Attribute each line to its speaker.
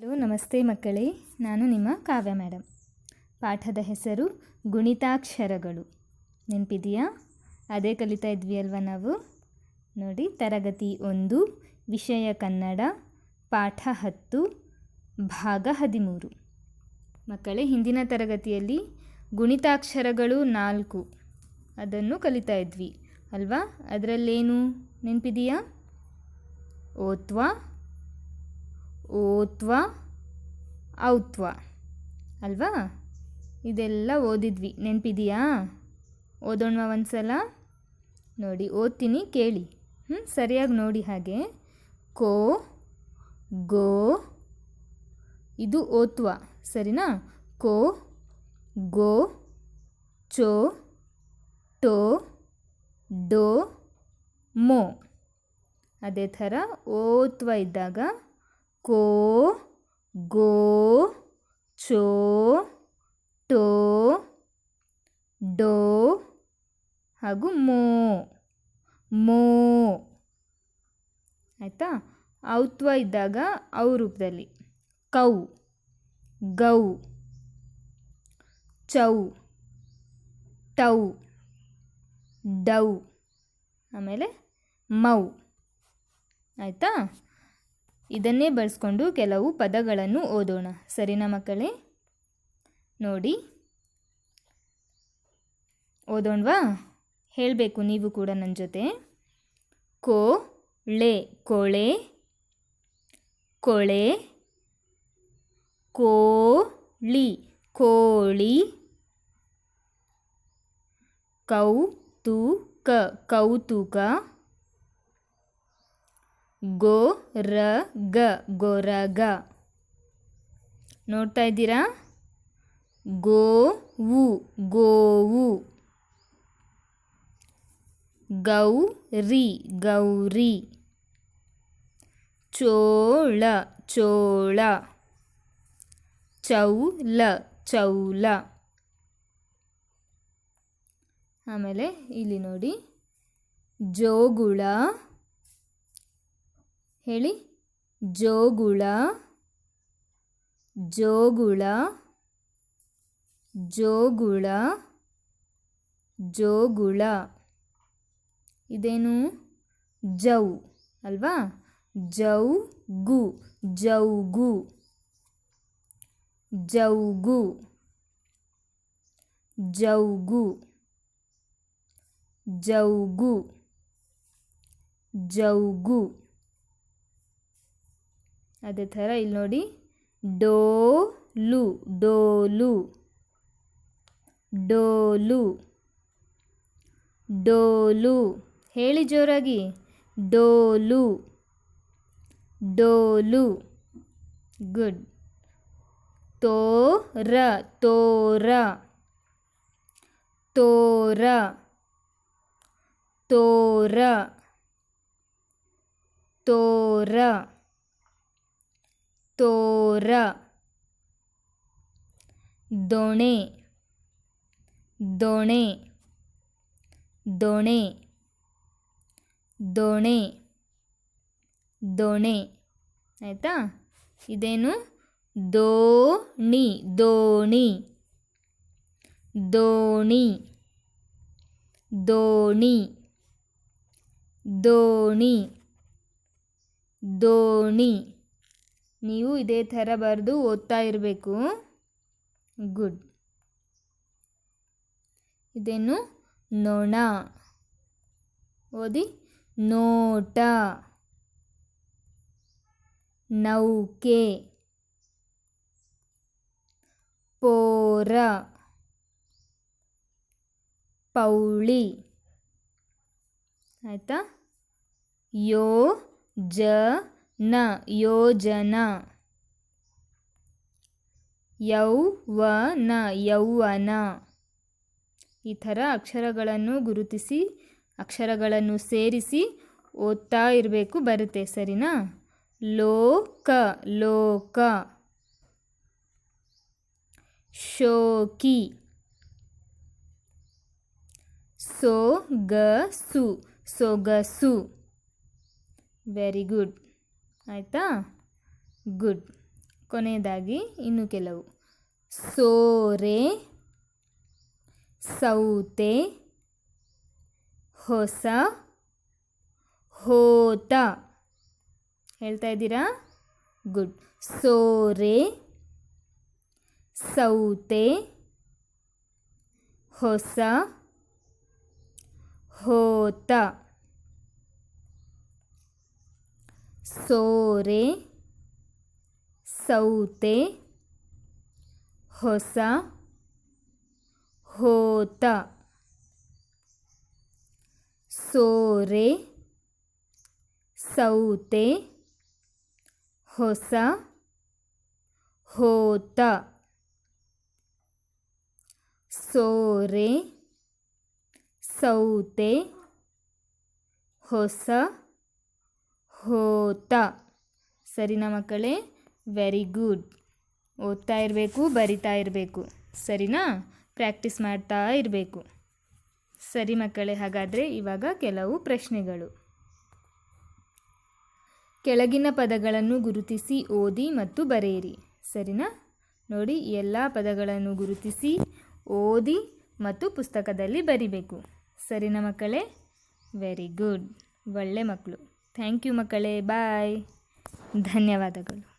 Speaker 1: Hello, ನಮಸ್ತೆ ಮಕ್ಕಳೇ. ನಾನು ನಿಮ್ಮ ಕಾವ್ಯ ಮೇಡಮ್ ಪಾಠದ ಹೆಸರು ಗುಣಿತಾಕ್ಷರಗಳು. ನೆನಪಿದೆಯಾ ಅದೇ ಕಲಿತಾ ಇದ್ವಿ ಅಲ್ವಾ ನಾವು? ನೋಡಿ, ತರಗತಿ ಒಂದು, ವಿಷಯ ಕನ್ನಡ, ಪಾಠ ಹತ್ತು, ಭಾಗ ಹದಿಮೂರು. ಮಕ್ಕಳೇ, ಹಿಂದಿನ ತರಗತಿಯಲ್ಲಿ ಗುಣಿತಾಕ್ಷರಗಳು ನಾಲ್ಕು. ಅದನ್ನು ಕಲಿತಾ ಇದ್ವಿ. ಅಲ್ವಾ? ಅದರಲ್ಲೇನು? ನೆನಪಿದೆಯಾ ಓತ್ವ? ಓತ್ವ, ಔತ್ವ. ಅಲ್ವಾ? ಇದೆಲ್ಲ ಓದಿದ್ವಿ. ನೆನಪಿದೆಯಾ? ಓದೋಣ ಒಂದ್ಸಲ? ನೋಡಿ, ಓದ್ತೀನಿ, ಕೇಳಿ. ಹ್ಞೂ ಸರಿಯಾಗಿ ನೋಡಿ ಹಾಗೆ. ಕೋ, ಗೋ, ಇದು ಓತ್ವ. ಸರಿನಾ? ಕೋ, ಗೋ, ಚೋ, ಟೋ, ಡೋ, ಮೋ. ಅದೇ ಥರ ಓತ್ವ ಇದ್ದಾಗ ಕೋ, ಗೋ, ಚೋ, ಟೋ, ಡೋ ಹಾಗೂ ಮೋ ಮೋ. ಆಯಿತಾ? ಔತ್ವ ಇದ್ದಾಗ ಔ ರೂಪದಲ್ಲಿ. ಕೌ, ಗೌ, ಚೌ, ಟೌ, ಡೌ, ಆಮೇಲೆ ಮೌ. ಆಯಿತಾ? ಇದನ್ನೇ ಬಳಸ್ಕೊಂಡು ಕೆಲವು ಪದಗಳನ್ನು ಓದೋಣ. ಸರಿನಾ ಮಕ್ಕಳೇ? ನೋಡಿ. ಓದೋಣವಾ? ಹೇಳಬೇಕು ನೀವು ಕೂಡ ನನ್ನ ಜೊತೆ. ಕೋ, ಳೆ, ಕೊಳೆ ಕೊಳೆ, ಕೋಳಿ ಕೋಳಿ, ಕೌತುಕ ಕೌತುಕ ಗೊರಗ ಗೊರಗ ನೋಡ್ತಾ ಇದ್ದೀರಾ? ಗೋವು ಗೋವು ಗೌರಿ ಗೌರಿ ಚೋಳ ಚೋಳ. ಚೌಲ ಚೌಲ. ಆಮೇಲೆ ಇಲ್ಲಿ ನೋಡಿ. ಜೋಗುಳ ಹೇಳಿ. ಜೋಗುಳ ಜೋಗುಳ ಜೋಗುಳ ಜೋಗುಳ. ಇದೇನು? ಜೌ ಅಲ್ವಾ? ಜೌಗು ಜೌಗು ಜೌಗು ಜೌಗು ಜೌಗು ಜೌಗು ಅದೇ ಥರ ಇಲ್ಲಿ ನೋಡಿ. ಡೋಲು ಡೋಲು ಡೋಲು ಡೋಲು. ಹೇಳಿ ಜೋರಾಗಿ. ಡೋಲು ಡೋಲು. ಗುಡ್. ತೋರ ತೋರ ತೋರ ತೋರ ತೋರ. ತೋರ. ದೊಣೆ. ದೊಣೆ. ದೊಣೆ. ದೊಣೆ. ದೊಣೆ. ಆಯಿತಾ? ಇದೇನು? ದೋಣಿ. ದೋಣಿ. ದೋಣಿ. ದೋಣಿ. ದೋಣಿ. ದೋಣಿ. ನೀವು ಇದೇ ಥರ ಬರೆದು ಓದ್ತಾ ಇರಬೇಕು. ಗುಡ್. ಇದೇನು? ನೊಣ. ಓದಿ. ನೋಟ. ನೌಕೆ. ಪೋರ. ಪೌಳಿ. ಆಯಿತಾ? ಯೋ ಜ ನ ಯೋಜನ. ಯೌವನ ಯೌವನ. ಈ ಥರ ಅಕ್ಷರಗಳನ್ನು ಗುರುತಿಸಿ, ಅಕ್ಷರಗಳನ್ನು ಸೇರಿಸಿ ಓದ್ತಾ ಇರಬೇಕು ಬರುತ್ತೆ, ಸರಿನಾ? ಲೋಕ ಲೋಕ. ಶೋಕಿ. ಸೊಗಸು ಸೊಗಸು. ವೆರಿ ಗುಡ್ ಆಯಿತಾ? ಗುಡ್ ಕೊನೆಯದಾಗಿ ಇನ್ನು ಕೆಲವು. ಸೋರೆ, ಸೌತೆ, ಹೊಸ, ಹೋತ. ಹೇಳ್ತಾ ಇದ್ದೀರಾ? ಗುಡ್ ಸೋರೆ, ಸೌತೆ, ಹೊಸ, ಹೋತ. ಸೋರೆ ಸೌತೆ ಹೊಸ ಹೋತ. ಸೋರೆ ಸೌತೆ ಹೊಸ ಹೋತ. ಸೋರೆ ಸೌತೆ ಹೊಸ ಹೋತ. ಸರಿನಾ ಮಕ್ಕಳೇ? ವೆರಿ ಗುಡ್ ಓದ್ತಾ ಇರಬೇಕು, ಬರಿತಾ ಇರಬೇಕು. ಸರಿನಾ? ಪ್ರಾಕ್ಟೀಸ್ ಮಾಡ್ತಾ ಇರಬೇಕು. ಸರಿ ಮಕ್ಕಳೇ, ಹಾಗಾದರೆ ಇವಾಗ ಕೆಲವು ಪ್ರಶ್ನೆಗಳು. ಕೆಳಗಿನ ಪದಗಳನ್ನು ಗುರುತಿಸಿ, ಓದಿ ಮತ್ತು ಬರೆಯಿರಿ. ಸರಿನಾ? ನೋಡಿ, ಎಲ್ಲ ಪದಗಳನ್ನು ಗುರುತಿಸಿ, ಓದಿ ಮತ್ತು ಪುಸ್ತಕದಲ್ಲಿ ಬರಿಬೇಕು. ಸರಿನಾ ಮಕ್ಕಳೇ? ವೆರಿ ಗುಡ್ ಒಳ್ಳೆ ಮಕ್ಕಳು ಥ್ಯಾಂಕ್ ಯು ಮಕ್ಕಳೇ ಬಾಯ್. ಧನ್ಯವಾದಗಳು.